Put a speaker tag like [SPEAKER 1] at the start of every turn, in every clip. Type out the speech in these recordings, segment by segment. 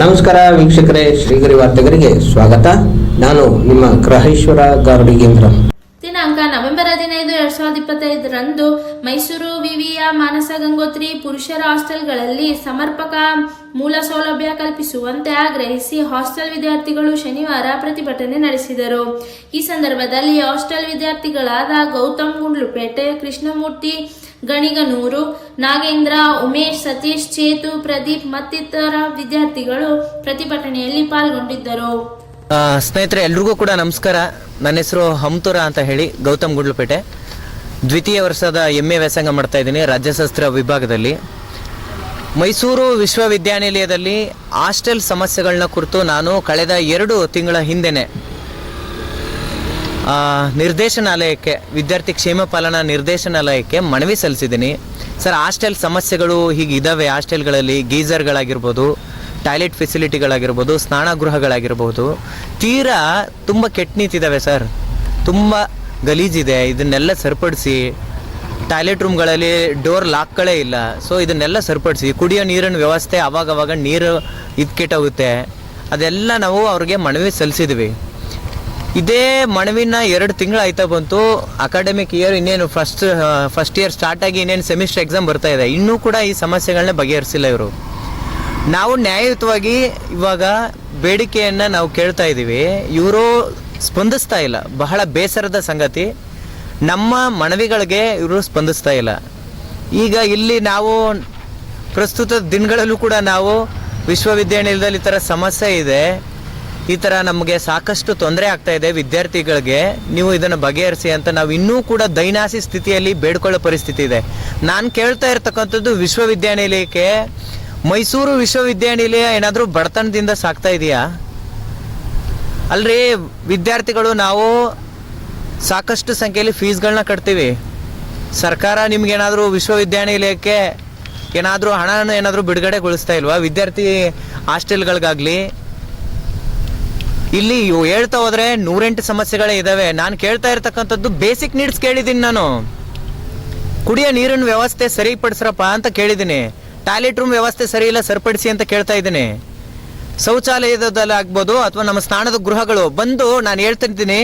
[SPEAKER 1] ನಮಸ್ಕಾರ ವೀಕ್ಷಕರೇ, ಶ್ರೀಗರಿ ವಾರ್ತೆಗರಿಗೆ ಸ್ವಾಗತ. ನಾನು ನಿಮ್ಮ ಗ್ರಹೇಶ್ವರ ಗಾರ್ಡಿಗೇಂದ್ರ
[SPEAKER 2] ದಿನಾಂಕ ನವೆಂಬರ್ ಹದಿನೈದು, ಎರಡ್ ಸಾವಿರದ ಇಪ್ಪತ್ತೈದರಂದು ಮೈಸೂರು ವಿವಿಯ ಮಾನಸ ಗಂಗೋತ್ರಿ ಪುರುಷರ ಹಾಸ್ಟೆಲ್ಗಳಲ್ಲಿ ಸಮರ್ಪಕ ಮೂಲ ಸೌಲಭ್ಯ ಕಲ್ಪಿಸುವಂತೆ ಆಗ್ರಹಿಸಿ ಹಾಸ್ಟೆಲ್ ವಿದ್ಯಾರ್ಥಿಗಳು ಶನಿವಾರ ಪ್ರತಿಭಟನೆ ನಡೆಸಿದರು. ಈ ಸಂದರ್ಭದಲ್ಲಿ ಹಾಸ್ಟೆಲ್ ವಿದ್ಯಾರ್ಥಿಗಳಾದ ಗೌತಮ್ ಗುಂಡ್ಲುಪೇಟೆ, ಕೃಷ್ಣಮೂರ್ತಿ ಗಣಿಗನೂರು ನಾಗೇಂದ್ರ, ಉಮೇಶ್, ಸತೀಶ್, ಚೇತು, ಪ್ರದೀಪ್ ಮತ್ತಿತರ ವಿದ್ಯಾರ್ಥಿಗಳು ಪ್ರತಿಭಟನೆಯಲ್ಲಿ ಪಾಲ್ಗೊಂಡಿದ್ದರು.
[SPEAKER 3] ಸ್ನೇಹಿತರೆ, ಎಲ್ರಿಗೂ ಕೂಡ ನಮಸ್ಕಾರ. ನನ್ನ ಹೆಸರು ಹಮ್ತುರ ಅಂತ ಹೇಳಿ ಗೌತಮ್ ಗುಂಡ್ಲುಪೇಟೆ. ದ್ವಿತೀಯ ವರ್ಷದ ಎಂ ಎ ವ್ಯಾಸಂಗ ಮಾಡ್ತಾ ಇದ್ದೀನಿ ರಾಜ್ಯಶಾಸ್ತ್ರ ವಿಭಾಗದಲ್ಲಿ. ಮೈಸೂರು ವಿಶ್ವವಿದ್ಯಾನಿಲಯದಲ್ಲಿ ಹಾಸ್ಟೆಲ್ ಸಮಸ್ಯೆಗಳನ್ನ ಕುರಿತು ನಾನು ಕಳೆದ ಎರಡು ತಿಂಗಳ ಹಿಂದೆನೆ ನಿರ್ದೇಶನಾಲಯಕ್ಕೆ, ವಿದ್ಯಾರ್ಥಿ ಕ್ಷೇಮ ಪಾಲನಾ ನಿರ್ದೇಶನಾಲಯಕ್ಕೆ ಮನವಿ ಸಲ್ಲಿಸಿದ್ದೀನಿ. ಸರ್, ಹಾಸ್ಟೆಲ್ ಸಮಸ್ಯೆಗಳು ಹೀಗೆ ಇದ್ದಾವೆ ಹಾಸ್ಟೆಲ್ಗಳಲ್ಲಿ ಗೀಜರ್ಗಳಾಗಿರ್ಬೋದು, ಟಾಯ್ಲೆಟ್ ಫೆಸಿಲಿಟಿಗಳಾಗಿರ್ಬೋದು, ಸ್ನಾನಗೃಹಗಳಾಗಿರ್ಬೋದು. ತೀರಾ ತುಂಬ ಕೆಟ್ಟ ನಿಂತಿದ್ದಾವೆ ಸರ್. ತುಂಬ ಗಲೀಜಿದೆ. ಇದನ್ನೆಲ್ಲ ಸರಿಪಡಿಸಿ, ಟಾಯ್ಲೆಟ್ ರೂಮ್ಗಳಲ್ಲಿ ಡೋರ್ ಲಾಕ್ಗಳೇ ಇಲ್ಲ. ಸೊ, ಇದನ್ನೆಲ್ಲ ಸರಿಪಡಿಸಿ, ಕುಡಿಯೋ ನೀರಿನ ವ್ಯವಸ್ಥೆ ಅವಾಗವಾಗ ನೀರು ಇದ್ಕೆಟ್ಟೋಗುತ್ತೆ. ಅದೆಲ್ಲ ನಾವು ಅವ್ರಿಗೆ ಮನವಿ ಸಲ್ಲಿಸಿದ್ವಿ. ಇದೇ ಮನವಿನ ಎರಡು ತಿಂಗಳು ಆಯ್ತಾ ಬಂತು. ಅಕಾಡೆಮಿಕ್ ಇಯರ್ ಇನ್ನೇನು ಫಸ್ಟ್ ಫಸ್ಟ್ ಇಯರ್ ಸ್ಟಾರ್ಟ್ ಆಗಿ ಇನ್ನೇನು ಸೆಮಿಸ್ಟರ್ ಎಕ್ಸಾಮ್ ಬರ್ತಾ ಇದೆ. ಇನ್ನೂ ಕೂಡ ಈ ಸಮಸ್ಯೆಗಳನ್ನ ಬಗೆಹರಿಸಿಲ್ಲ ಇವರು. ನಾವು ನ್ಯಾಯಯುತವಾಗಿ ಇವಾಗ ಬೇಡಿಕೆಯನ್ನು ನಾವು ಕೇಳ್ತಾ ಇದ್ದೀವಿ ಇವರು ಸ್ಪಂದಿಸ್ತಾ ಇಲ್ಲ. ಬಹಳ ಬೇಸರದ ಸಂಗತಿ. ನಮ್ಮ ಮನವಿಗಳಿಗೆ ಇವರು ಸ್ಪಂದಿಸ್ತಾ ಇಲ್ಲ. ಈಗ ಇಲ್ಲಿ ನಾವು ಪ್ರಸ್ತುತ ದಿನಗಳಲ್ಲೂ ಕೂಡ ನಾವು ವಿಶ್ವವಿದ್ಯಾನಿಲಯದಲ್ಲಿ ಈ ಥರ ಸಮಸ್ಯೆ ಇದೆ. ಈ ಥರ ನಮಗೆ ಸಾಕಷ್ಟು ತೊಂದರೆ ಆಗ್ತಾ ಇದೆ ವಿದ್ಯಾರ್ಥಿಗಳಿಗೆ. ನೀವು ಇದನ್ನು ಬಗೆಹರಿಸಿ ಅಂತ ನಾವು ಇನ್ನೂ ಕೂಡ ದೈನಾಸಿ ಸ್ಥಿತಿಯಲ್ಲಿ ಬೇಡ್ಕೊಳ್ಳೋ ಪರಿಸ್ಥಿತಿ ಇದೆ. ನಾನು ಕೇಳ್ತಾ ಇರ್ತಕ್ಕಂಥದ್ದು ವಿಶ್ವವಿದ್ಯಾನಿಲಯಕ್ಕೆ. ಮೈಸೂರು ವಿಶ್ವವಿದ್ಯಾನಿಲಯ ಏನಾದರೂ ಬಡತನದಿಂದ ಸಾಕ್ತಾ ಇದೆಯಾ? ಅಲ್ರಿ ವಿದ್ಯಾರ್ಥಿಗಳು ನಾವು ಸಾಕಷ್ಟು ಸಂಖ್ಯೆಯಲ್ಲಿ ಫೀಸ್ಗಳನ್ನ ಕಟ್ತೀವಿ. ಸರ್ಕಾರ ನಿಮ್ಗೇನಾದರೂ ವಿಶ್ವವಿದ್ಯಾನಿಲಯಕ್ಕೆ ಏನಾದರೂ ಹಣನ ಏನಾದರೂ ಬಿಡುಗಡೆಗೊಳಿಸ್ತಾ ಇಲ್ವಾ? ವಿದ್ಯಾರ್ಥಿ ಹಾಸ್ಟೆಲ್ಗಳಿಗಾಗಲಿ ಇಲ್ಲಿ ಹೇಳ್ತಾ ಹೋದ್ರೆ ನೂರೆಂಟು ಸಮಸ್ಯೆಗಳೇ ಇದಾವೆ. ನಾನು ಕೇಳ್ತಾ ಇರ್ತಕ್ಕಂಥದ್ದು ಬೇಸಿಕ್ ನೀಡ್ಸ್ ಕೇಳಿದ್ದೀನಿ ನಾನು. ಕುಡಿಯೋ ನೀರಿನ ವ್ಯವಸ್ಥೆ ಸರಿಪಡಿಸ್ರಪ್ಪ ಅಂತ ಕೇಳಿದ್ದೀನಿ ಟಾಯ್ಲೆಟ್ ರೂಮ್ ವ್ಯವಸ್ಥೆ ಸರಿ ಇಲ್ಲ, ಸರಿಪಡಿಸಿ ಅಂತ ಕೇಳ್ತಾ ಇದ್ದೀನಿ. ಶೌಚಾಲಯದಲ್ಲಿ ಆಗ್ಬೋದು ಅಥವಾ ನಮ್ಮ ಸ್ನಾನದ ಗೃಹಗಳು. ಬಂದು ನಾನು ಹೇಳ್ತಿರ್ತೀನಿ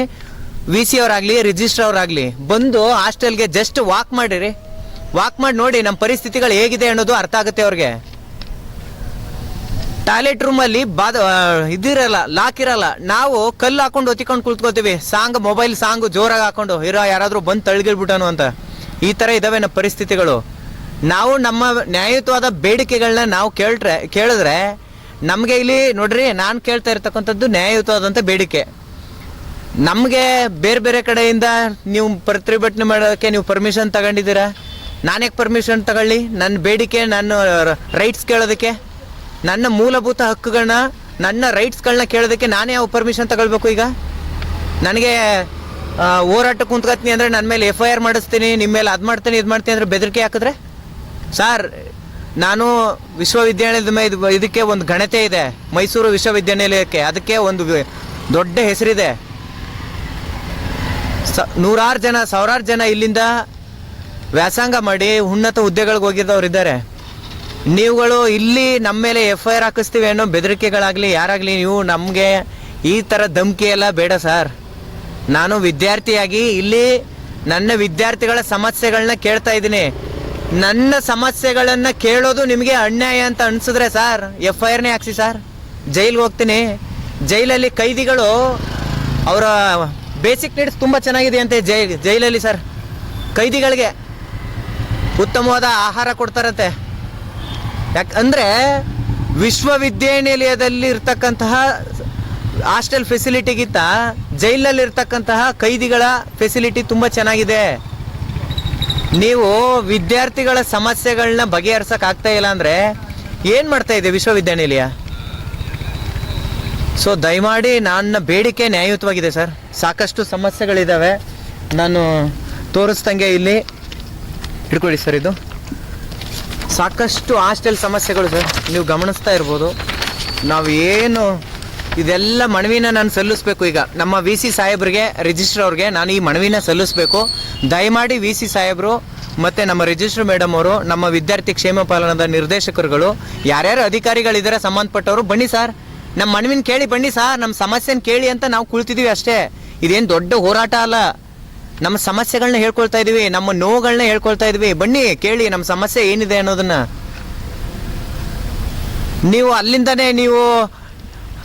[SPEAKER 3] ವಿ ಸಿ ಅವರಾಗ್ಲಿ ರಿಜಿಸ್ಟರ್ ಅವರಾಗ್ಲಿ, ಬಂದು ಹಾಸ್ಟೆಲ್ಗೆ ಜಸ್ಟ್ ವಾಕ್ ಮಾಡಿರಿ. ವಾಕ್ ಮಾಡಿ ನೋಡಿ ನಮ್ಮ ಪರಿಸ್ಥಿತಿಗಳು ಹೇಗಿದೆ ಅನ್ನೋದು ಅರ್ಥ ಆಗುತ್ತೆ ಅವ್ರಿಗೆ. ಟಾಯ್ಲೆಟ್ ರೂಮ್ ಅಲ್ಲಿ ಬಾದ ಇದಿರಲ್ಲ ಲಾಕ್ ಇರಲ್ಲ. ನಾವು ಕಲ್ಲು ಹಾಕೊಂಡು ಒತ್ತಿಕೊಂಡು ಕುಳ್ತ್ಕೋತೀವಿ. ಸಾಂಗ್ ಮೊಬೈಲ್ ಸಾಂಗ್ ಜೋರಾಗಿ ಹಾಕೊಂಡು, ಇರೋ, ಯಾರಾದರೂ ಬಂದು ತಳ್ಗಿಳ್ಬಿಟ್ಟನು ಅಂತ. ಈ ಥರ ಇದಾವೆ ನಮ್ಮ ಪರಿಸ್ಥಿತಿಗಳು. ನಾವು ನಮ್ಮ ನ್ಯಾಯಯುತವಾದ ಬೇಡಿಕೆಗಳನ್ನ ನಾವು ಕೇಳ್ರೆ ಕೇಳಿದ್ರೆ, ನಮಗೆ ಇಲ್ಲಿ ನೋಡ್ರಿ, ನಾನು ಕೇಳ್ತಾ ಇರ್ತಕ್ಕಂಥದ್ದು ನ್ಯಾಯಯುತವಾದಂಥ ಬೇಡಿಕೆ. ನಮಗೆ ಬೇರೆ ಬೇರೆ ಕಡೆಯಿಂದ ನೀವು ಪ್ರತಿಭಟನೆ ಮಾಡೋಕ್ಕೆ ನೀವು ಪರ್ಮಿಷನ್ ತಗೊಂಡಿದ್ದೀರಾ? ನಾನ್ಯಾಕೆ ಪರ್ಮಿಷನ್ ತಗೊಳ್ಳಿ? ನನ್ನ ಬೇಡಿಕೆ ನನ್ನ ರೈಟ್ಸ್ ಕೇಳೋದಕ್ಕೆ? ನನ್ನ ಮೂಲಭೂತ ಹಕ್ಕುಗಳನ್ನ, ನನ್ನ ರೈಟ್ಸ್ಗಳನ್ನ ಕೇಳೋದಕ್ಕೆ ನಾನೇ ಯಾವ ಪರ್ಮಿಷನ್ ತಗೊಳ್ಬೇಕು ಈಗ? ನನಗೆ ಹೋರಾಟ ಕುಂತ್ಕತ್ನಿ ಅಂದರೆ ನನ್ನ ಮೇಲೆ ಎಫ್ ಐ ಆರ್ ಮಾಡಿಸ್ತೀನಿ ನಿಮ್ಮ ಮೇಲೆ ಅದು ಮಾಡ್ತೀನಿ, ಇದು ಮಾಡ್ತೀನಿ ಅಂದರೆ ಬೆದರಿಕೆ ಹಾಕಿದ್ರೆ? ಸರ್, ನಾನು ವಿಶ್ವವಿದ್ಯಾಲಯದ ಇದು- ಇದಕ್ಕೆ ಒಂದು ಘನತೆ ಇದೆ, ಮೈಸೂರು ವಿಶ್ವವಿದ್ಯಾನಿಲಯಕ್ಕೆ. ಅದಕ್ಕೆ ಒಂದು ದೊಡ್ಡ ಹೆಸರಿದೆ. ಸ, ನೂರಾರು ಜನ, ಸಾವಿರಾರು ಜನ ಇಲ್ಲಿಂದ ವ್ಯಾಸಂಗ ಮಾಡಿ ಉನ್ನತ ಹುದ್ದೆಗಳಿಗೆ ಹೋಗಿದ್ದವ್ರು ಇದ್ದಾರೆ ನೀವುಗಳು ಇಲ್ಲಿ ನಮ್ಮ ಮೇಲೆ ಎಫ್ ಐ ಆರ್ ಹಾಕಿಸ್ತೀವಿ ಅನ್ನೋ ಬೆದರಿಕೆಗಳಾಗಲಿ, ಯಾರಾಗಲಿ ನೀವು ನಮಗೆ ಈ ಥರ ಧಮಕಿ ಎಲ್ಲ ಬೇಡ ಸರ್. ನಾನು ವಿದ್ಯಾರ್ಥಿಯಾಗಿ ಇಲ್ಲಿ ನನ್ನ ವಿದ್ಯಾರ್ಥಿಗಳ ಸಮಸ್ಯೆಗಳನ್ನ ಕೇಳ್ತಾ ಇದ್ದೀನಿ. ನನ್ನ ಸಮಸ್ಯೆಗಳನ್ನು ಕೇಳೋದು ನಿಮಗೆ ಅನ್ಯಾಯ ಅಂತ ಅನಿಸಿದ್ರೆ ಸರ್ ಎಫ್ ಐ ಆರ್ನೇ ಹಾಕ್ಸಿ ಸರ್. ಜೈಲ್ಗೆ ಹೋಗ್ತೀನಿ. ಜೈಲಲ್ಲಿ ಕೈದಿಗಳು ಅವರ ಬೇಸಿಕ್ ನೀಡ್ಸ್ ತುಂಬ ಚೆನ್ನಾಗಿದೆ ಅಂತೆ ಜೈ ಜೈಲಲ್ಲಿ ಸರ್. ಕೈದಿಗಳಿಗೆ ಉತ್ತಮವಾದ ಆಹಾರ ಕೊಡ್ತಾರಂತೆ. ಯಾಕಂದ್ರೆ ವಿಶ್ವವಿದ್ಯಾನಿಲಯದಲ್ಲಿ ಇರ್ತಕ್ಕಂತಹ ಹಾಸ್ಟೆಲ್ ಫೆಸಿಲಿಟಿಗಿಂತ ಜೈಲಲ್ಲಿ ಇರ್ತಕ್ಕಂತಹ ಕೈದಿಗಳ ಫೆಸಿಲಿಟಿ ತುಂಬ ಚೆನ್ನಾಗಿದೆ. ನೀವು ವಿದ್ಯಾರ್ಥಿಗಳ ಸಮಸ್ಯೆಗಳನ್ನ ಬಗೆಹರಿಸಕ್ ಆಗ್ತಾ ಇಲ್ಲ ಅಂದ್ರೆ ಏನ್ ಮಾಡ್ತಾ ಇದೆ ವಿಶ್ವವಿದ್ಯಾನಿಲಯ? ಸೊ ದಯಮಾಡಿ ನನ್ನ ಬೇಡಿಕೆ ನ್ಯಾಯಯುತವಾಗಿದೆ ಸರ್. ಸಾಕಷ್ಟು ಸಮಸ್ಯೆಗಳಿದ್ದಾವೆ ನಾನು ತೋರಿಸ್ದಂಗೆ ಇಲ್ಲಿ ಹಿಡ್ಕೊಳ್ಳಿ ಸರ್ ಇದು. ಸಾಕಷ್ಟು ಹಾಸ್ಟೆಲ್ ಸಮಸ್ಯೆಗಳು ಸರ್. ನೀವು ಗಮನಿಸ್ತಾ ಇರ್ಬೋದು. ನಾವು ಏನು ಇದೆಲ್ಲ ಮನವಿನ ನಾನು ಸಲ್ಲಿಸ್ಬೇಕು ಈಗ. ನಮ್ಮ ವಿ ಸಿ ಸಾಹೇಬ್ರಿಗೆ ರಿಜಿಸ್ಟ್ರ್ ಅವ್ರಿಗೆ ನಾನು ಈ ಮನವಿನ ಸಲ್ಲಿಸ್ಬೇಕು. ದಯಮಾಡಿ ವಿ ಸಿ ಸಾಹೇಬರು ಮತ್ತು ನಮ್ಮ ರಿಜಿಸ್ಟ್ರ್ ಮೇಡಮ್ ಅವರು, ನಮ್ಮ ವಿದ್ಯಾರ್ಥಿ ಕ್ಷೇಮ ಪಾಲನದ ನಿರ್ದೇಶಕರುಗಳು, ಯಾರ್ಯಾರು ಅಧಿಕಾರಿಗಳಿದ್ದಾರೆ ಸಂಬಂಧಪಟ್ಟವರು ಬನ್ನಿ ಸರ್. ನಮ್ಮ ಮನವಿನ ಕೇಳಿ ಬನ್ನಿ ಸರ್. ನಮ್ಮ ಸಮಸ್ಯೆನ ಕೇಳಿ ಅಂತ ನಾವು ಕುಳಿತಿದ್ದೀವಿ ಅಷ್ಟೇ. ಇದೇನು ದೊಡ್ಡ ಹೋರಾಟ ಅಲ್ಲ. ನಮ್ಮ ಸಮಸ್ಯೆಗಳನ್ನ ಹೇಳ್ಕೊಳ್ತಾ ಇದೀವಿ, ನಮ್ಮ ನೋವುಗಳನ್ನ ಹೇಳ್ಕೊಳ್ತಾ ಇದೀವಿ. ಬನ್ನಿ, ಕೇಳಿ ನಮ್ಮ ಸಮಸ್ಯೆ ಏನಿದೆ ಅನ್ನೋದನ್ನ. ನೀವು ಅಲ್ಲಿಂದನೇ ನೀವು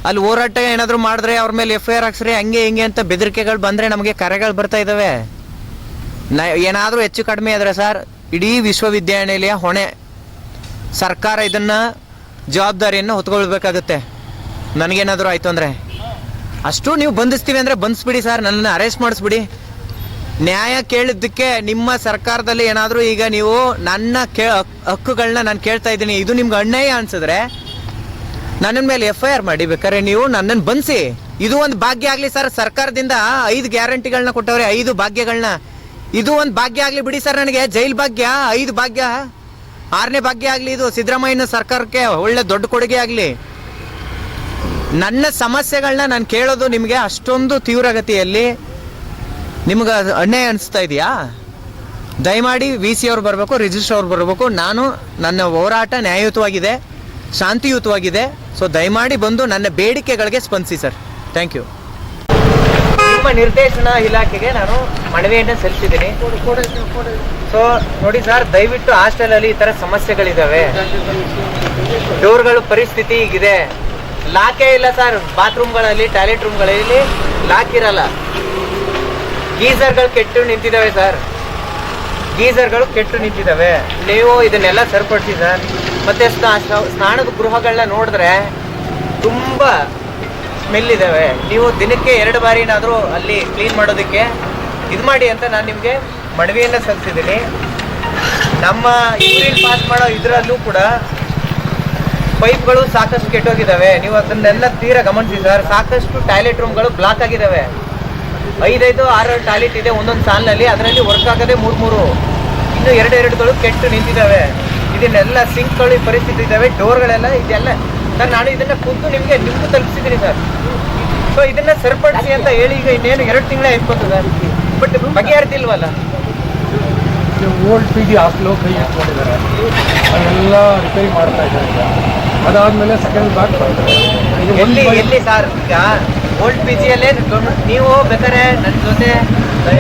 [SPEAKER 3] ಅಲ್ಲಿ ಹೋರಾಟ ಏನಾದರೂ ಮಾಡಿದ್ರೆ ಅವ್ರ ಮೇಲೆ ಎಫ್ ಐ ಆರ್ ಹಾಕ್ಸ್ರಿ, ಹಂಗೆ ಹಿಂಗೆ ಅಂತ ಬೆದರಿಕೆಗಳು ಬಂದರೆ ನಮಗೆ ಕರೆಗಳು ಬರ್ತಾ ಇದ್ದಾವೆ ನ, ಏನಾದರೂ ಹೆಚ್ಚು ಕಡಿಮೆ ಆದರೆ ಸರ್, ಇಡೀ ವಿಶ್ವವಿದ್ಯಾನಿಲಯ ಹೊಣೆ. ಸರ್ಕಾರ ಇದನ್ನ ಜವಾಬ್ದಾರಿಯನ್ನು ಹೊತ್ಕೊಳ್ಬೇಕಾಗುತ್ತೆ. ನನಗೇನಾದರೂ ಆಯಿತು ಅಂದರೆ. ಅಷ್ಟು ನೀವು ಬಂಧಿಸ್ತೀವಿ ಅಂದರೆ ಬಂಧಿಸ್ಬಿಡಿ ಸರ್, ನನ್ನನ್ನು ಅರೆಸ್ಟ್ ಮಾಡಿಸ್ಬಿಡಿ. ನ್ಯಾಯ ಕೇಳಿದ್ದಕ್ಕೆ ನಿಮ್ಮ ಸರ್ಕಾರದಲ್ಲಿ ಏನಾದರೂ ಈಗ ನೀವು ನನ್ನ ಕೇ ಹಕ್ಕುಗಳನ್ನ ನಾನು ಕೇಳ್ತಾ ಇದ್ದೀನಿ, ಇದು ನಿಮ್ಗೆ ಅನ್ಯಾಯ ಅನ್ಸಿದ್ರೆ ನನ್ನ ಮೇಲೆ ಎಫ್ ಐ ಆರ್ ಮಾಡಿ, ಬೇಕಾದ್ರೆ ನೀವು ನನ್ನನ್ನು ಬಂಧಿಸಿ ಇದು ಒಂದು ಭಾಗ್ಯ ಆಗಲಿ ಸರ್, ಸರ್ಕಾರದಿಂದ ಐದು ಗ್ಯಾರಂಟಿಗಳನ್ನ ಕೊಟ್ಟವ್ರೆ, ಐದು ಭಾಗ್ಯಗಳನ್ನ ಇದು ಒಂದು ಭಾಗ್ಯ ಆಗಲಿ ಬಿಡಿ ಸರ್ ನನಗೆ, ಜೈಲ್ ಭಾಗ್ಯ, ಐದು ಭಾಗ್ಯ. ಆರನೇ ಭಾಗ್ಯ ಆಗಲಿ ಇದು ಸಿದ್ದರಾಮಯ್ಯನ ಸರ್ಕಾರಕ್ಕೆ ಒಳ್ಳೆ ದೊಡ್ಡ ಕೊಡುಗೆ ಆಗಲಿ. ನನ್ನ ಸಮಸ್ಯೆಗಳನ್ನ ನಾನು ಕೇಳೋದು ನಿಮಗೆ ಅಷ್ಟೊಂದು ತೀವ್ರಗತಿಯಲ್ಲಿ ನಿಮ್ಗೆ ಅಣ್ಣೆ ಅನಿಸ್ತಾ ಇದೆಯಾ? ದಯಮಾಡಿ ವಿ ಸಿ ಅವ್ರು ಬರಬೇಕು ರಿಜಿಸ್ಟರ್ ಅವ್ರು ಬರಬೇಕು. ನಾನು ನನ್ನ ಹೋರಾಟ ನ್ಯಾಯಯುತವಾಗಿದೆ, ಶಾಂತಿಯುತವಾಗಿದೆ. ಸೊ ದಯಮಾಡಿ ಬಂದು ನನ್ನ ಬೇಡಿಕೆಗಳಿಗೆ ಸ್ಪಂದಿಸಿ, ಸರ್. ಥ್ಯಾಂಕ್ ಯು ನಿಮ್ಮ ನಿರ್ದೇಶನ ಇಲಾಖೆಗೆ ನಾನು ಮನವಿಯನ್ನು ಸಲ್ಲಿಸಿದ್ದೀನಿ. ಸೊ ನೋಡಿ ಸರ್, ದಯವಿಟ್ಟು ಹಾಸ್ಟೆಲಲ್ಲಿ ಈ ಥರ ಸಮಸ್ಯೆಗಳಿದ್ದಾವೆ. ಡೋರ್ಗಳು ಪರಿಸ್ಥಿತಿ ಈಗಿದೆ ಲಾಕೇ ಇಲ್ಲ ಸರ್. ಬಾತ್ರೂಮ್ಗಳಲ್ಲಿ, ಟಾಯ್ಲೆಟ್ ರೂಮ್ಗಳಲ್ಲಿ ಲಾಕ್ ಇರಲ್ಲ. ಗೀಸರ್ಗಳು ಕೆಟ್ಟು ನಿಂತಿದ್ದಾವೆ ಸರ್. ಗೀಸರ್ಗಳು ಕೆಟ್ಟು ನಿಂತಿದ್ದಾವೆ. ನೀವು ಇದನ್ನೆಲ್ಲ ಸರಿಪಡಿಸಿ ಸರ್. ಮತ್ತೆ ಸ್ನಾ- ಸ್ನಾ- ಸ್ನಾನದ ಗೃಹಗಳನ್ನ ನೋಡಿದ್ರೆ ತುಂಬ ಸ್ಮೆಲ್ ಇದ್ದಾವೆ ನೀವು ದಿನಕ್ಕೆ ಎರಡು ಬಾರಿನಾದರೂ ಅಲ್ಲಿ ಕ್ಲೀನ್ ಮಾಡೋದಕ್ಕೆ ಇದು ಮಾಡಿ ಅಂತ ನಾನು ನಿಮಗೆ ಮನವಿಯನ್ನು ಸಲ್ಲಿಸಿದ್ದೀನಿ. ನಮ್ಮ ಯೂರಿನ್ ಪಾಸ್ ಮಾಡೋ ಇದರಲ್ಲೂ ಕೂಡ ಪೈಪ್ಗಳು ಸಾಕಷ್ಟು ಕೆಟ್ಟೋಗಿದ್ದಾವೆ. ನೀವು ಅದನ್ನೆಲ್ಲ ತೀರಾ ಗಮನಿಸಿ ಸರ್. ಸಾಕಷ್ಟು ಟಾಯ್ಲೆಟ್ ರೂಮ್ಗಳು ಬ್ಲಾಕ್ ಆಗಿದ್ದಾವೆ. ಐದೈದು ಆರು ಟಾಯ್ಲೆಟ್ ಇದೆ ಒಂದೊಂದು ಸಾಲಿನಲ್ಲಿ. ಅದರಲ್ಲಿ ವರ್ಕ್ ಆಗದೆ ಮೂರು ಮೂರು ಇನ್ನು ಎರಡು ಎರಡುಗಳು ಕೆಟ್ಟು ನಿಂತಿದ್ದಾವೆ. ಇದನ್ನೆಲ್ಲ ಸಿಂಕ್ ಈ ಪರಿಸ್ಥಿತಿ ಇದ್ದಾವೆ. ಡೋರ್ಗಳೆಲ್ಲ ಇದೆಲ್ಲ. ನಾನು ನಾನು ಇದನ್ನ ಕುದ್ದು ನಿಮಗೆ ನಿಮಗೂ ತಲುಪಿಸಿದ್ದೀನಿ ಸರ್. ಸೊ ಇದನ್ನ ಸರಿಪಡಿಸಿ ಅಂತ ಹೇಳಿ ಈಗ ಇನ್ನೇನು ಎರಡು ತಿಂಗಳೇ ಆಯ್ತು ಸರ್. ಬಟ್ ಬಗೆಹರಿದಿಲ್ವಲ್ಲ?
[SPEAKER 4] ಓಲ್ಡ್ ಪಿ ಜಿ ಹಾಸ್ಟೆಲು ಕೈ ಹಾಕೊಂಡಿದ್ದಾರೆ ಅದೆಲ್ಲ ರಿಪೇರಿ ಮಾಡ್ತಾ ಇದ್ದಾರೆ ಅದಾದ್ಮೇಲೆ ಸೆಕೆಂಡ್ ಬ್ಲಾಕ್ ಬರ್ತಾರೆ
[SPEAKER 3] ಎಲ್ಲಿ ಎಲ್ಲಿ ಸರ್ ಈಗ? ಓಲ್ಡ್ ಪಿ ಜಿಯಲ್ಲೇ ನೀವು ಬೇಕಾದ್ರೆ ನನ್ನ ಜೊತೆ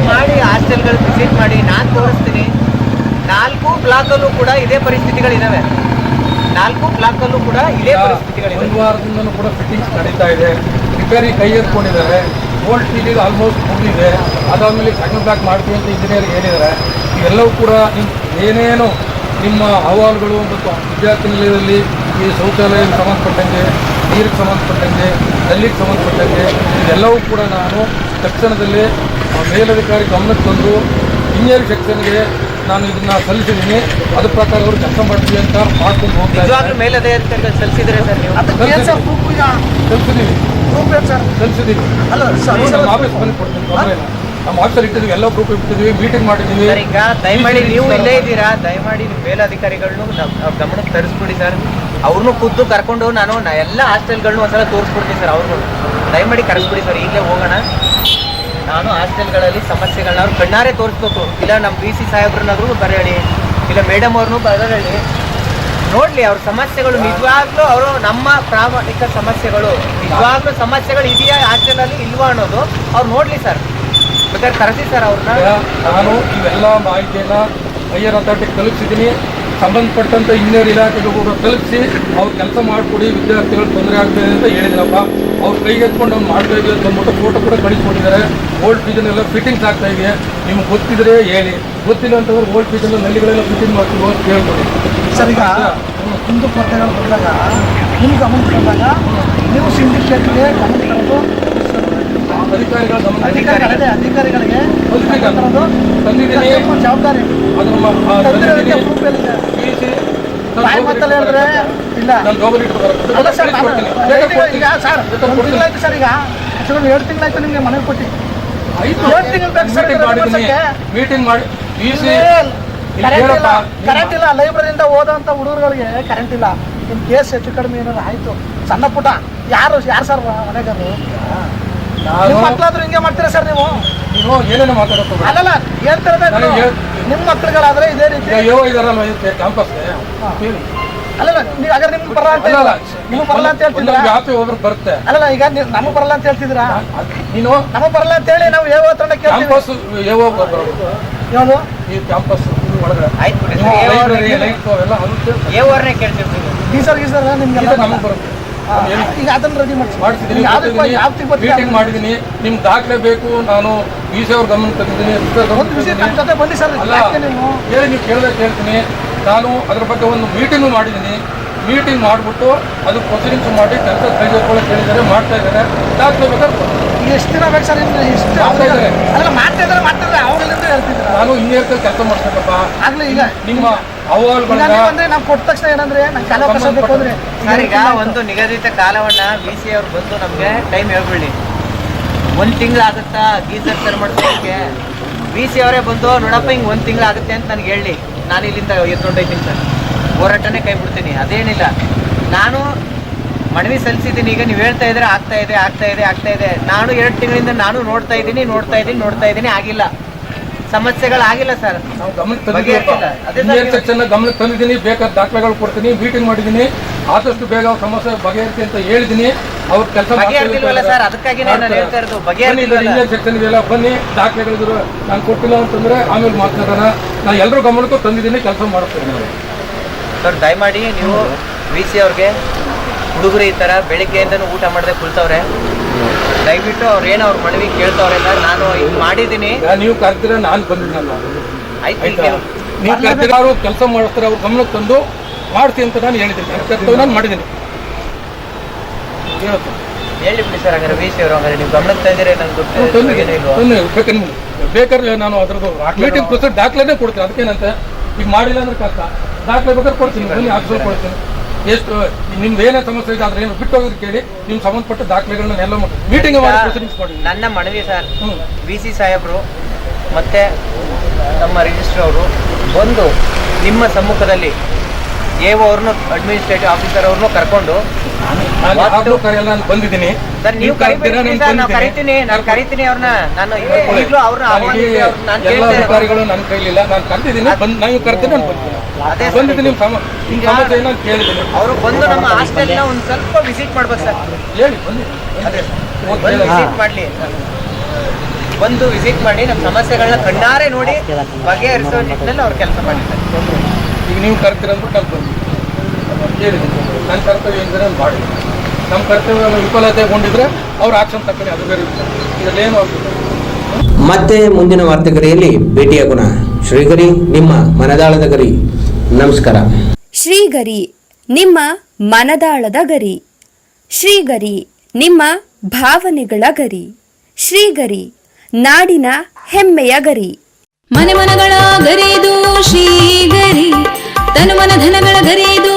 [SPEAKER 3] ಮಾಡಿ ಹಾಸ್ಟೆಲ್ಗಳು ವಿಸಿಟ್ ಮಾಡಿ ನಾನು ತೋರಿಸ್ತೀನಿ. ನಾಲ್ಕು ಬ್ಲಾಕಲ್ಲೂ ಕೂಡ ಇದೇ ಪರಿಸ್ಥಿತಿಗಳಿದಾವೆ. ನಾಲ್ಕು ಬ್ಲಾಕಲ್ಲೂ ಕೂಡ ಇದೇ
[SPEAKER 4] ಪರಿಸ್ಥಿತಿಗಳು
[SPEAKER 3] ಪರಿಸ್ಥಿತಿಗಳಿವೆ
[SPEAKER 4] ಒಂದು ವಾರದಿಂದನೂ ಕೂಡ ಫಿಟ್ಟಿಂಗ್ಸ್ ನಡೀತಾ ಇದೆ. ರಿಪೇರಿ ಕೈ ಎತ್ಕೊಂಡಿದ್ದಾರೆ. ಓಲ್ಡ್ ಪಿ ಜಿಗೆ ಆಲ್ಮೋಸ್ಟ್ ಮುಗಿದಿದೆ. ಅದಾದಮೇಲೆ ಸೆಕೆಂಡ್ ಬ್ಲಾಕ್ ಮಾಡ್ತೀವಿ ಅಂತ ಇಂಜಿನಿಯರ್ ಹೇಳಿದ್ದಾರೆ. ಇವೆಲ್ಲವೂ ಕೂಡ ಏನೇನು ನಿಮ್ಮ ಅಹವಾಲುಗಳು ಮತ್ತು ವಿದ್ಯಾರ್ಥಿ ನಿಲಯದಲ್ಲಿ ಈ ಶೌಚಾಲಯ ಸಂಬಂಧಪಟ್ಟಂಗೆ ನೀರಿಗೆ ಸಂಬಂಧಪಟ್ಟಂಗೆ ನಲ್ಲಿಗೆ ಸಂಬಂಧಪಟ್ಟಂಗೆ ಇದೆಲ್ಲವೂ ಕೂಡ ನಾನು ತಕ್ಷಣದಲ್ಲಿ ಮೇಲಧಿಕಾರಿ ಗಮನಕ್ಕೆ ತಂದು ಇಂಜಿನಿಯರ್ ಸೆಕ್ಷನ್ಗೆ ನಾನು ಇದನ್ನ ಸಲ್ಲಿಸಿದ್ದೀನಿ. ಅದ್ರ ಪ್ರಕಾರ ಅವರು ಕೆಲಸ ಮಾಡ್ತೀವಿ ಅಂತ ಮಾಡ್ಕೊಂಡು ಹೋಗ್ತಾ
[SPEAKER 3] ಸರ್
[SPEAKER 4] ಆಫೀಸ್ ಬಂದು ಕೊಡ್ತೀನಿ ತೊಂದ್ರೆ ಇಲ್ಲ. ನಮ್ಮ ಆಫೀಸಲ್ಲಿ ಇಟ್ಟಿದ್ವಿ ಎಲ್ಲ ಪ್ರೂಫ್ ಇಟ್ಟಿದ್ವಿ ಮೀಟಿಂಗ್ ಮಾಡಿದ್ವಿ
[SPEAKER 3] ಸರ್ ಈಗ ದಯಮಾಡಿ ನೀವು ಇಲ್ಲೇ ಇದ್ದೀರಾ? ದಯಮಾಡಿ ಮೇಲಧಿಕಾರಿಗಳನ್ನು ಗಮನಕ್ಕೆ ತರಿಸ್ಬಿಡಿ ಸರ್. ಅವ್ರನ್ನೂ ಖುದ್ದು ಕರ್ಕೊಂಡು ನಾನು ನಾ ಎಲ್ಲ ಹಾಸ್ಟೆಲ್ಗಳನ್ನೂ ಒಂದ್ಸಲ ತೋರಿಸ್ಬಿಡ್ತೀನಿ ಸರ್ ಅವ್ರನ್ನೂ. ದಯಮಾಡಿ ಕರೆಸ್ಬಿಡಿ ಸರ್ ಈಗಲೇ ಹೋಗೋಣ. ನಾನು ಹಾಸ್ಟೆಲ್ಗಳಲ್ಲಿ ಸಮಸ್ಯೆಗಳನ್ನ ಅವ್ರು ಕಣ್ಣಾರೆ ತೋರಿಸ್ಬೇಕು. ಇಲ್ಲ ನಮ್ಮ ಬಿ ಸಿ ಸಾಹೇಬ್ರನ್ನಾದ್ರೂ ಬರೆಯಳಿ ಇಲ್ಲ ಮೇಡಮ್ ಅವ್ರನ್ನೂ ಬರೆಯಳಿ ನೋಡಲಿ ಅವ್ರ ಸಮಸ್ಯೆಗಳು ನಿಜವಾಗ್ಲೂ ಅವರು ನಮ್ಮ ಪ್ರಾಮಾಣಿಕ ಸಮಸ್ಯೆಗಳು. ನಿಜವಾಗ್ಲೂ ಸಮಸ್ಯೆಗಳು ಇದೆಯಾ ಹಾಸ್ಟೆಲಲ್ಲಿ ಇಲ್ವಾ ಅನ್ನೋದು ಅವ್ರು ನೋಡ್ಲಿ ಸರ್. ಬೇಕಾದ್ರೆ ಕರೆಸಿ ಸರ್ ಅವ್ರನ್ನ.
[SPEAKER 4] ನಾನು ಇವೆಲ್ಲ ಮಾಹಿತಿಯನ್ನ ಹೈಯರ್ ಅಥಾರಿಟಿಗೆ ತಲುಪಿಸಿದ್ದೀನಿ. ಸಂಬಂಧಪಟ್ಟಂತ ಇಂಜಿನಿಯರ್ ಇಲಾಖೆಗೂ ಕೂಡ ತಲುಪಿಸಿ ಅವ್ರು ಕೆಲಸ ಮಾಡಿಕೊಡಿ ವಿದ್ಯಾರ್ಥಿಗಳು ತೊಂದರೆ ಆಗ್ತದೆ ಅಂತ ಹೇಳಿದ್ರಪ್ಪ. ಅವ್ರು ಕೈ ಎತ್ಕೊಂಡು ಅವ್ನು ಮಾಡ್ತಾ ಇದ್ದೀವಿ ಅಂತ ಅಂದ್ಬಿಟ್ಟು ಫೋಟೋ ಕೂಡ ಕಳಿಸ್ಕೊಂಡಿದ್ದಾರೆ ಓಲ್ಡ್ ಪಿಜನ್ ಫಿಟ್ಟಿಂಗ್ಸ್ ಆಗ್ತಾ ಇದೆ. ನಿಮ್ಗೆ ಗೊತ್ತಿದ್ರೆ ಹೇಳಿ. ಗೊತ್ತಿಲ್ಲ ಅಂತಂದ್ರೆ ಓಲ್ಡ್ ಪಿಜನ್ ನಲ್ಲಿಗಳೆಲ್ಲ ಫಿಟ್ಟಿಂಗ್ ಮಾಡ್ತೀವಿ ಅಂತ ಕೇಳ್ಕೊಡಿ
[SPEAKER 5] ಸರ್ ಈಗ ಹಿಂದೂ ಕೊರತೆಗಳು ಬಂದಾಗ ನಿಮ್ಗೆ ಗಮನಕ್ಕೆ ಬಂದಾಗ ನೀವು ಸಿಂಡಿಕೇಟ್ಗೆ ಗಮನ
[SPEAKER 4] ಅಧಿಕಾರಿಗಳ ಗಮನ
[SPEAKER 5] ಅಧಿಕಾರಿಗಳಿಗೆ
[SPEAKER 4] ತಂದಿದ್ದೀನಿ.
[SPEAKER 5] ಜವಾಬ್ದಾರಿ. ಹೇಳಿದ್ರೆ ಇಲ್ಲ. ಸರ್ ಈಗ ಎರಡು ತಿಂಗಳಾಯ್ತು ನಿಮಗೆ ಕೊಟ್ಟು. ಏಳು ತಿಂಗಳು ಬೇಕು ಸರ್
[SPEAKER 4] ಮೀಟಿಂಗ್ ಮಾಡಿ
[SPEAKER 5] ಕರೆಂಟ್ ಇಲ್ಲ ಕರೆಂಟ್ ಇಲ್ಲ. ಲೈಬ್ರರಿಯಿಂದ ಓದೋಂಥ ಹುಡುಗರುಗಳಿಗೆ ಕರೆಂಟ್ ಇಲ್ಲ. ನಿಮ್ಮ ಕೇಸ್ ಹೆಚ್ಚು ಕಡಿಮೆ ಏನಾರು ಆಯ್ತು? ಸಣ್ಣ ಪುಟ್ಟ. ಯಾರು ಯಾರು ಸರ್ ಮನೆಗಾರರು ನಿಮ್ಮ ಮಕ್ಕಳಾದ್ರೂ ಹಿಂಗೆ ಮಾಡ್ತೀರಾ ಸರ್ ನೀವು?
[SPEAKER 4] ನೀವು ಏನೇನು ಮಾತಾಡೋದು
[SPEAKER 5] ಅಲ್ಲಲ್ಲ ಹೇಳ್ತಿರೋದೇ
[SPEAKER 4] ತರದ
[SPEAKER 5] ನೀವು. ನಿಮ್ಮ ಮಕ್ಕಳುಗಳಾದ್ರೆ ಇದೇ ರೀತಿ.
[SPEAKER 4] ಅಯ್ಯೋ ಯೋ ಇದಾರಲ್ಲ ಕ್ಯಾಂಪಸ್ಗೆ ಹೇಳಿ.
[SPEAKER 5] ಅಲ್ಲಲ್ಲ ನೀವು ಹಾಗಾದ್ರೆ ನಿಮ್ಗೆ ಬರಲ್ಲ ಅಂತ
[SPEAKER 4] ಅಲ್ಲಲ್ಲ
[SPEAKER 5] ನೀವು ಬರಲ್ಲ ಅಂತ ಹೇಳ್ತಿದ್ದೀರಾ
[SPEAKER 4] ಯಾಕೆ ಒಬ್ರು ಬರುತ್ತೆ.
[SPEAKER 5] ಅಲ್ಲಲ್ಲ ಈಗ ನೀವು ನಮಗೆ ಬರಲ್ಲ ಅಂತ ಹೇಳ್ತಿದ್ದೀರಾ?
[SPEAKER 4] ಅದ್- ನೀನು?
[SPEAKER 5] ನಮಗೆ ಬರಲ್ಲ ಅಂತ ಹೇಳಿ ನಾವು ಯಾವ ತಂಡ ಕೇಳ್ತೀವಿ.
[SPEAKER 4] ಕ್ಯಾಂಪಸ್ ಯಾವ
[SPEAKER 5] ಯಾವುದು?
[SPEAKER 4] ಈ ಕ್ಯಾಂಪಸ್ ಒಳಗಡೆ.
[SPEAKER 3] ಆಯ್ತು
[SPEAKER 4] ಲೈಬ್ರರಿ ಲೈಟ್ ಅವೆಲ್ಲ
[SPEAKER 3] ಏ ಓರ್ನೇ ಕೇಳ್ತಿರ್ತೀನಿ
[SPEAKER 5] ಗೀಸರ್ ಗೀಸರ್ ನಿಮ್ಗೆ
[SPEAKER 4] ನಮಗೆ ಬರುತ್ತೆ.
[SPEAKER 5] ಈಗ ಅದನ್ನ ರೆಡಿ ಮಾಡಿ
[SPEAKER 4] ಮಾಡಿಸಿದ್ದೀನಿ ಮೀಟಿಂಗ್ ಮಾಡಿದ್ದೀನಿ. ನಿಮ್ ದಾಖಲೆ ಬೇಕು. ನಾನು ವಿ ಸಿ ಅವ್ರ ಗಮನ ತಂದಿದ್ದೀನಿ.
[SPEAKER 5] ಒಂದು ವಿಷಯ. ನಮ್ಮ ಜೊತೆ ಬನ್ನಿ ಸರ್
[SPEAKER 4] ಅಲ್ಲ ಹೇಳಿ ನೀವು ಕೇಳಿದ್ರೆ ಕೇಳ್ತೀನಿ. ನಾನು ಅದ್ರ ಬಗ್ಗೆ ಒಂದು ಮೀಟಿಂಗ್ ಮಾಡಿದ್ದೀನಿ. ಮೀಟಿಂಗ್ ಮಾಡಿಬಿಟ್ಟು ಅದು ಪ್ರೊಸೀಡಿಂಗ್ಸ್ ಮಾಡಿ ಕೆಲಸ ಕೈಗೊಳ್ಕೊಳ್ಳೋಕೆ ಹೇಳಿದ್ದಾರೆ ಮಾಡ್ತಾ ಇದ್ದಾರೆ. ದಾಖಲೆ ಬೇಕಾದ್ರೆ
[SPEAKER 5] ಎಷ್ಟು ದಿನ ಬೇಕು ಸರ್ ನಿಮ್ಗೆ? ಎಷ್ಟು
[SPEAKER 4] ಮಾಡ್ತಾ ಇದ್ದಾರೆ.
[SPEAKER 5] ಅಲ್ಲ ಮಾಡ್ತಾ ಇದ್ದಾರೆ ಮಾಡ್ತಾ ಇದ್ದಾರೆ. ಅವಾಗಲಿಂದ ಹೇಳ್ತಿದ್ದೀರಾ?
[SPEAKER 4] ನಾನು ಇನ್ನೇ ಕೆಲಸ ಮಾಡ್ಬೇಕಪ್ಪ
[SPEAKER 5] ಆಗ್ಲಿ ಈಗ
[SPEAKER 4] ನಿಮ್ಮ
[SPEAKER 5] ನೀವು ಕೊಟ್ಟ ತಕ್ಷಣ ಏನಂದ್ರೆ ನಂಗೆ ಕಾಲ ಅವಕಾಶ ಬೇಕು ಅಂದ್ರೆ
[SPEAKER 3] ಸರ್ ಈಗ ಒಂದು ನಿಗದಿತ ಕಾಲವನ್ನ ಬಿ ಸಿ ಅವ್ರು ಬಂದು ನಮಗೆ ಟೈಮ್ ಹೇಳ್ಬಿಡಿ ಒಂದು ತಿಂಗಳು ಆಗುತ್ತಾ? ಗೀಸರ್ ಸರ್ ಮಾಡ್ಸೋದಕ್ಕೆ. ಬಿ ಸಿ ಅವರೇ ಬಂದು ನೋಡಪ್ಪ ಹಿಂಗ್ ಒಂದು ತಿಂಗಳು ಆಗುತ್ತೆ ಅಂತ ನನಗೆ ಹೇಳಿ. ನಾನು ಇಲ್ಲಿಂದ ಎತ್ಕೊಂಡೋಯ್ತೀನಿ ಸರ್. ಹೋರಾಟನೇ ಕೈ ಬಿಡ್ತೀನಿ. ಅದೇನಿಲ್ಲ. ನಾನು ಮನವಿ ಸಲ್ಲಿಸಿದ್ದೀನಿ. ಈಗ ನೀವು ಹೇಳ್ತಾ ಇದ್ರೆ ಆಗ್ತಾ ಇದೆ ಆಗ್ತಾ ಇದೆ ಆಗ್ತಾ ಇದೆ. ನಾನು ಎರಡು ತಿಂಗಳಿಂದ ನಾನು ನೋಡ್ತಾ ಇದ್ದೀನಿ ನೋಡ್ತಾ ಇದ್ದೀನಿ ನೋಡ್ತಾ ಇದ್ದೀನಿ ಆಗಿಲ್ಲ. ಸಮಸ್ಯೆಗಳಾಗಿಲ್ಲ ಸರ್
[SPEAKER 4] ನಾವು ಗಮನಕ್ಕೆ ಗಮನಕ್ಕೆ ತಂದಿದ್ದೀನಿ. ಬೇಕಾದ ದಾಖಲೆಗಳು ಕೊಡ್ತೀನಿ. ಮೀಟಿಂಗ್ ಮಾಡಿದ್ದೀನಿ. ಆದಷ್ಟು ಬೇಗ ಅವ್ರ ಸಮಸ್ಯೆ ಬಗೆಹರಿಸಿ ಅಂತ ಹೇಳಿದ್ದೀನಿ. ಅವ್ರ ಕೆಲಸ
[SPEAKER 3] ಸರ್ ಅದಕ್ಕಾಗಿನೇ ನಾನು ಹೇಳ್ತಾ ಇರೋದು ಬಗೆಹರ್ದಿಲ್ವಲ್ಲ.
[SPEAKER 4] ಇಂಜಿನಿಯರ್ ಸೆಕ್ಷನ್ ಇದೆಲ್ಲ ಬನ್ನಿ. ದಾಖಲೆಗಳಿದ್ರು ನಾನು ಕೊಟ್ಟಿಲ್ಲ ಅಂತಂದ್ರೆ ಆಮೇಲೆ ಮಾತನಾಡೋಣ. ನಾನು ಎಲ್ಲರೂ ಗಮನಕ್ಕೂ ತಂದಿದ್ದೀನಿ. ಕೆಲಸ ಮಾಡ್ತೀನಿ ನಾನು
[SPEAKER 3] ಸರ್ ದಯಮಾಡಿ ನೀವು ವಿ ಸಿ ಅವ್ರಿಗೆ ಹುಡುಗರು ಈ ಥರ ಬೆಳಿಗ್ಗೆಯಿಂದನೂ ಊಟ ಮಾಡದೆ ಕುಳ್ತವ್ರೆ. ದಯವಿಟ್ಟು ಅವ್ರು ಏನು ಅವ್ರ ಮನವಿ ಕೇಳ್ತಾವ್ರೆ ನಾನು ಇದು ಮಾಡಿದ್ದೀನಿ.
[SPEAKER 4] ನೀವು ಕರ್ತೀರ ನಾನು ಬಂದಿದ್ದಲ್ಲ
[SPEAKER 3] ಆಯ್ತು ನೀವು
[SPEAKER 4] ಕರ್ತೀರ ಅವರು ಕೆಲಸ ಮಾಡ್ತಾರೆ ಅವ್ರ ಗಮನಕ್ಕೆ ತಂದು ಮಾಡ್ತೀನಿ ಅಂತ ನಾನು ಹೇಳಿದ್ದೀನಿ. ನನ್ನ ಕರ್ತವ್ಯ ನಾನು ಮಾಡಿದ್ದೀನಿ.
[SPEAKER 3] ಹೇಳಿ ಬಿಡಿ ಸರ್ ಹಂಗಾರೆ ವಿ ಸಿ ಅವರು ಹಂಗಾರೆ ನೀವು ಗಮನಕ್ಕೆ ತಂದಿರ ನಂಗೆ ಗೊತ್ತು ಏನೂ ಇಲ್ವಾ?
[SPEAKER 4] ಬೇಕಾದ್ರೆ ಬೇಕಾದ್ರೆ ನಾನು ಅದ್ರದ್ದು ಮೀಟಿಂಗ್ ಪ್ರೊಸೆಸ್ ದಾಖಲೆನೇ ಕೊಡ್ತೀನಿ. ಅದಕ್ಕೇನಂತೆ? ಈಗ ಮಾಡಿಲ್ಲ ಅಂದ್ರೆ ಕಷ್ಟ. ದಾಖಲೆ ಬೇಕಾದ್ರೆ ಕೊಡ್ತೀನಿ. ಬನ್ನಿ ಆಫೀಸಲ್ಲಿ ಕೊಡ್ತೀನಿ. ಎಷ್ಟು ನಿಮ್ದು ಏನೇ ಸಮಸ್ಯೆ ಇದೆ ಅದ್ರ ಏನು ಬಿಟ್ಟು ಹೋಗೋದು ಕೇಳಿ ನಿಮ್ಗೆ ಸಂಬಂಧಪಟ್ಟ ದಾಖಲೆಗಳನ್ನ ಎಲ್ಲ ಮೀಟಿಂಗ್ ಮಾಡಿ ಪ್ರೊಸೀಡಿಂಗ್ಸ್ ಮಾಡಿ
[SPEAKER 3] ನನ್ನ ಮನವಿ ಸರ್
[SPEAKER 4] ಹ್ಞೂ
[SPEAKER 3] ವಿ ಸಿ ಸಾಹೇಬರು ಮತ್ತು ನಮ್ಮ ರಿಜಿಸ್ಟ್ರ್ ಅವರು ಬಂದು ನಿಮ್ಮ ಸಮ್ಮುಖದಲ್ಲಿ ಎ ಅವ್ರನ್ನೂ ಅಡ್ಮಿನಿಸ್ಟ್ರೇಟಿವ್ ಆಫೀಸರ್ ಅವ್ರನ್ನೂ ಕರ್ಕೊಂಡು
[SPEAKER 4] ನಾನು ಯಾವಾಗಲೂ ನಾನು ಬಂದಿದ್ದೀನಿ.
[SPEAKER 3] ಸರ್ ನೀವು ಕರಿತೀನಿ ನಾನು ಕರಿತೀನಿ ಅವ್ರನ್ನ. ನಾನು ಈಗಲೂ ಅವ್ರನ್ನ
[SPEAKER 4] ಎಲ್ಲ ಅಧಿಕಾರಿಗಳು ನನ್ನ ಕೈಲಿಲ್ಲ. ನಾನು ಕರೆದಿದ್ದೀನಿ ಬಂದು ನಾನು ನಾನು ಬಂದಿದ್ದೀನಿ ಬಂದಿದ್ದೀನಿ ನಿಮ್ಮ ಸಮ ನಿಮ್ಮ ಸಮಸ್ಯೆ ನಾನು ಕೇಳಿದ್ದೀನಿ.
[SPEAKER 3] ಅವರು ಬಂದು ನಮ್ಮ ಹಾಸ್ಟೆಲ್ನ ಒಂದು ಸ್ವಲ್ಪ ವಿಸಿಟ್ ಮಾಡ್ಬೇಕು ಸರ್.
[SPEAKER 4] ಹೇಳಿ ಬನ್ನಿ
[SPEAKER 3] ಬಂದು. ವಿಸಿಟ್ ಮಾಡಲಿ. ಬಂದು ವಿಸಿಟ್ ಮಾಡಿ ನಮ್ಮ ಸಮಸ್ಯೆಗಳನ್ನ ಕಣ್ಣಾರೆ ನೋಡಿ ಬಗೆಹರಿಸೋ ನಿಟ್ಟಿನಲ್ಲಿ ಅವ್ರು ಕೆಲಸ ಮಾಡಿ ಸರ್.
[SPEAKER 4] ಈಗ ನೀವು ಕರ್ತೀರ ಅಂದ್ಬಿಟ್ಟು ನಾನು ಬಂದು ಹೇಳಿದ್ದೀನಿ ನನ್ನ ಕರ್ತವ್ಯ ಏನಿದೆ ನಾನು ಮಾಡಿ ನಮ್ಮ ಕರ್ತವ್ಯ ವಿಫಲತೆಗೊಂಡಿದ್ರೆ ಅವ್ರು ಆಕ್ಷನ್ ತಕ್ಕಣಿ ಅದು ಬೇರೆ ಇದರಲ್ಲೇನು
[SPEAKER 1] ಮತ್ತೆ ಮುಂದಿನ ವಾರ್ತೆಗರಿಯಲ್ಲಿ ಭೇಟಿಯಾಗೋಣ. ಶ್ರೀಗರಿ ನಿಮ್ಮ ಮನದಾಳದ ಗರಿ. ನಮಸ್ಕಾರ.
[SPEAKER 6] ಶ್ರೀಗರಿ ನಿಮ್ಮ ಮನದಾಳದ ಗರಿ. ಶ್ರೀಗರಿ ನಿಮ್ಮ ಭಾವನೆಗಳ ಗರಿ. ಶ್ರೀಗರಿ ನಾಡಿನ ಹೆಮ್ಮೆಯ ಗರಿ.
[SPEAKER 7] ಮನೆ ಮನಗಳ ಗರಿದು ಶ್ರೀಗರಿ. ತನು ಮನ ಧನಗಳ ಗರಿದು